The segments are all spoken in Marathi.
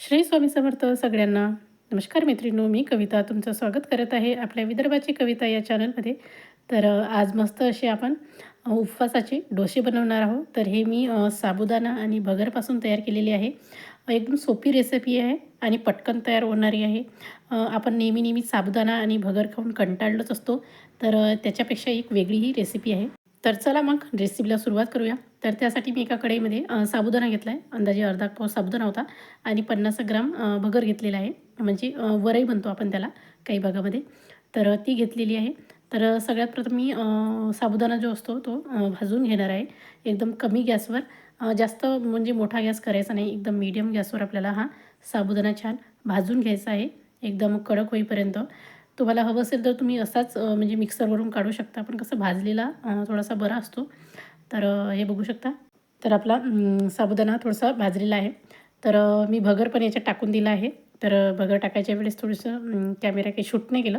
श्री स्वामी समर्थ सगळ्यांना नमस्कार मैत्रिणू मी कविता तुमचं स्वागत करत आहे आपल्या विदर्भाची कविता या चॅनलमध्ये. तर आज मस्त असे आपण उपवासाचे डोसे बनवणार आहोत. तर हे मी साबुदाणा आणि भगरपासून तयार केलेली आहे. एकदम सोपी रेसिपी आहे आणि पटकन तयार होणारी आहे. आपण नेहमी नेहमी साबुदाणा आणि भगर खाऊन कंटाळलोच असतो. तर त्याच्यापेक्षा एक वेगळी ही रेसिपी आहे. तर चला मग रेसिपीला सुरुवात करूया. तर त्यासाठी मी एका कढईमध्ये साबुदाणा घेतला आहे अंदाजे अर्धा पाव साबुदाणा होता. आणि पन्नास ग्राम भगर घेतलेला आहे. म्हणजे वरई म्हणतो आपण त्याला काही भागामध्ये. तर ती घेतलेली आहे. तर सगळ्यात प्रथम मी साबुदाणा जो असतो तो भाजून घेणार आहे. एकदम कमी गॅसवर. जास्त म्हणजे मोठा गॅस करायचा नाही. एकदम मीडियम गॅसवर आपल्याला हा साबुदाणा छान भाजून घ्यायचा आहे. एकदम कडक होईपर्यंत. तुम्हाला हवं असेल तर तुम्ही असाच म्हणजे मिक्सरवरून काढू शकता. पण कसं भाजलेला थोडासा बरा असतो. तर हे बघू शकता. तर आपला साबुदाणा थोडासा भाजलेला आहे. तर मी भगर पण याच्यात टाकून दिला आहे. तर भगर टाकायच्या वेळेस थोडंसं कॅमेरा काही शूट नाही केलं.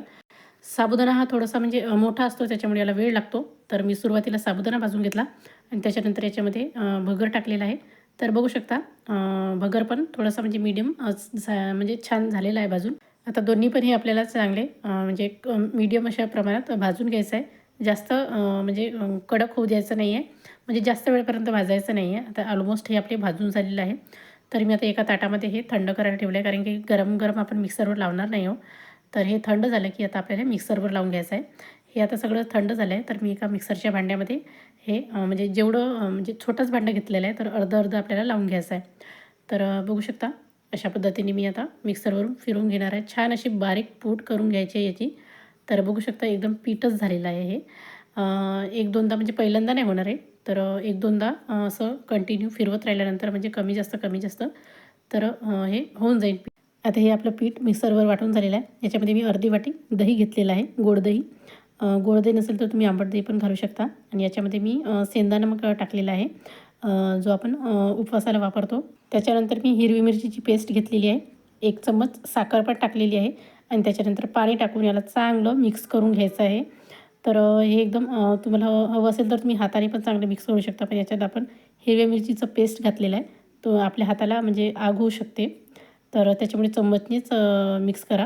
साबुदाणा हा थोडासा म्हणजे मोठा असतो त्याच्यामुळे याला वेळ लागतो. तर मी सुरुवातीला साबुदाणा भाजून घेतला आणि त्याच्यानंतर याच्यामध्ये भगर टाकलेला आहे. तर बघू शकता भगर पण थोडासा म्हणजे मीडियम म्हणजे छान झालेला आहे भाजून. आता दोन्ही पण हे आपल्याला चांगले म्हणजे मीडियम अशा प्रमाणात भाजून घ्यायचं आहे. जास्त म्हणजे कडक होऊ द्यायचं नाही आहे म्हणजे जास्त वेळपर्यंत भाजायचं नाही आहे आता ऑलमोस्ट हे आपले भाजून झालेलं आहे. तर मी आता एका ताटामध्ये हे थंड करायला ठेवलं आहे कारण की गरम गरम आपण मिक्सरवर लावणार नाही हो. तर हे थंड झालं की आता आपल्याला मिक्सरवर लावून घ्यायचं आहे. हे आता सगळं थंड झालं आहे तर मी एका मिक्सरच्या भांड्यामध्ये हे म्हणजे जेवढं म्हणजे छोटंच भांडं घेतलेलं आहे तर अर्धं अर्धं आपल्याला लावून घ्यायचं आहे. तर बघू शकता अशा पद्धतीने मी आता मिक्सरवरून फिरून घेणार आहे. छान अशी बारीक पूट करून घ्यायची आहे याची. तर बघू शकता एकदम पीठच झालेलं आहे हे. एक दोनदा म्हणजे पहिल्यांदा नाही होणार आहे. तर एक दोनदा असं कंटिन्यू फिरवत राहिल्यानंतर म्हणजे कमी जास्त कमी जास्त. तर हे होऊन जाईल पीठ. आता हे आपलं पीठ मिक्सरवर वाटून झालेलं आहे. याच्यामध्ये मी अर्धी वाटी दही घेतलेलं आहे गोड दही. गोड दही नसेल तर तुम्ही आंबट दही पण घालू शकता. आणि याच्यामध्ये मी अ, सेंदा नमक टाकलेला आहे. जो आपण उपवासाला वापरतो. त्याच्यानंतर मी हिरवी मिरचीची पेस्ट घेतलेली आहे. एक चम्मच साखर पण टाकलेली आहे. आणि त्याच्यानंतर पाणी टाकून याला चांगलं मिक्स करून घ्यायचं आहे. तर हे एकदम तुम्हाला हवं हवं असेल तर तुम्ही हाताने पण चांगलं मिक्स करू शकता. पण याच्यात आपण हिरव्या मिरचीचं पेस्ट घातलेला आहे. तो आपल्या हाताला म्हणजे आग होऊ शकते. तर त्याच्यामुळे चम्मचनेच मिक्स करा.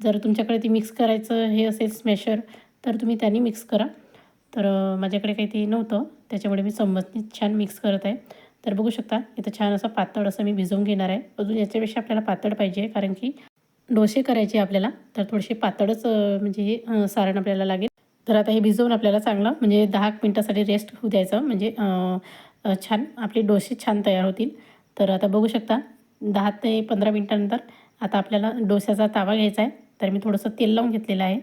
जर तुमच्याकडे ती मिक्स करायचं हे असेल स्मॅशर तर तुम्ही त्याने मिक्स करा. तर माझ्याकडे काही ते नव्हतं. त्याच्यामुळे मी चम्मचने छान मिक्स करत आहे. तर बघू शकता इथं छान असं पातळ असं मी भिजवून घेणार आहे. अजून याच्यापेक्षा आपल्याला पातळ पाहिजे कारण की डोसे करायचे आपल्याला तर थोडेसे पातळच म्हणजे हे सारण आपल्याला लागेल. तर आता हे भिजवून आपल्याला चांगलं म्हणजे दहा मिनटासाठी रेस्ट होऊ द्यायचं. म्हणजे छान आपले डोसे छान तयार होतील. तर आता बघू शकता दहा ते पंधरा मिनटानंतर आता आपल्याला डोस्याचा तावा घ्यायचा आहे. तर मी थोडंसं तेल लावून घेतलेलं आहे.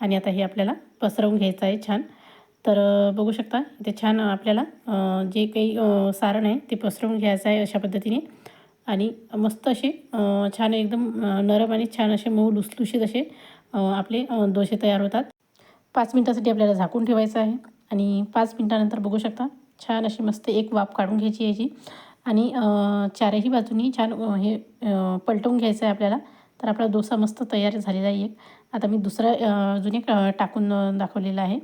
आणि आता हे आपल्याला पसरवून घ्यायचं आहे छान. तर बघू शकता. इथे छान आपल्याला जे काही सारण आहे ते पसरवून घ्यायचं आहे अशा पद्धतीने. आणि मस्त असे छान एकदम नरम आणि छान असे मऊ लुसलुशीत असे आपले दोसे तयार होतात. पाच मिनटासाठी आपल्याला झाकून ठेवायचं आहे. आणि पाच मिनटानंतर बघू शकता छान अशी मस्त एक वाफ काढून घ्यायची याची. आणि चारही बाजूनी छान हे पलटवून घ्यायचं आहे आपल्याला. तर आपला डोसा मस्त तयार झालेला आहे एक. आता मी दुसरा जुने अजून एक टाकून दाखवलेला आहे.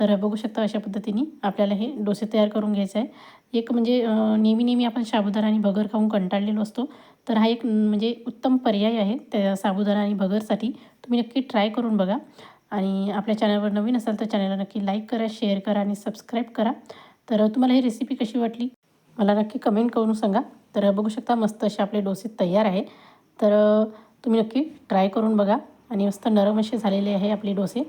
तर बघू शकता अशा पद्धतीने आपल्याला हे डोसे तयार करून घ्यायचं आहे. एक म्हणजे नेहमी नेहमी आपण साबुदाणा आणि भगर खाऊन कंटाळलेलो असतो. तर हा एक म्हणजे उत्तम पर्याय आहे त्या साबुदाणा आणि भगरसाठी. तुम्ही नक्की ट्राय करून बघा. आणि आपल्या चॅनलवर नवीन असाल तर चॅनलला नक्की लाईक करा शेअर करा आणि सबस्क्राईब करा. तर तुम्हाला ही रेसिपी कशी वाटली? मला नक्की कमेंट करून सांगा. तर बघू शकता मस्त असे आपले डोसे तयार आहे. तर तुम्ही नक्की ट्राय करून बघा. आणि मस्त नरम असे झालेले आहे आपले डोसे.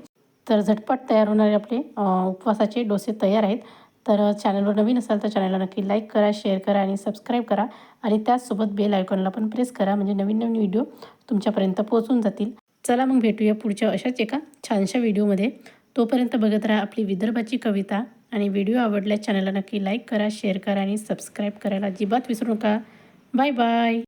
तर झटपट तयार होणारे आपले उपवासाचे डोसे तयार आहेत. तर चॅनलवर नवीन असाल तर चॅनलला नक्की लाईक करा शेअर करा आणि सबस्क्राईब करा. आणि त्याचसोबत बेल आयकॉनला पण प्रेस करा म्हणजे नवीन नवीन व्हिडिओ तुमच्यापर्यंत पोहोचून जातील. चला मग भेटूया पुढच्या अशाच एका छानशा व्हिडिओमध्ये. तोपर्यंत बघत राहा आपली विदर्भाची कविता आणि व्हिडिओ आवडल्यास चॅनलला नक्की लाईक करा शेअर करा आणि सबस्क्राईब करायला अजिबात विसरू नका. Bye bye.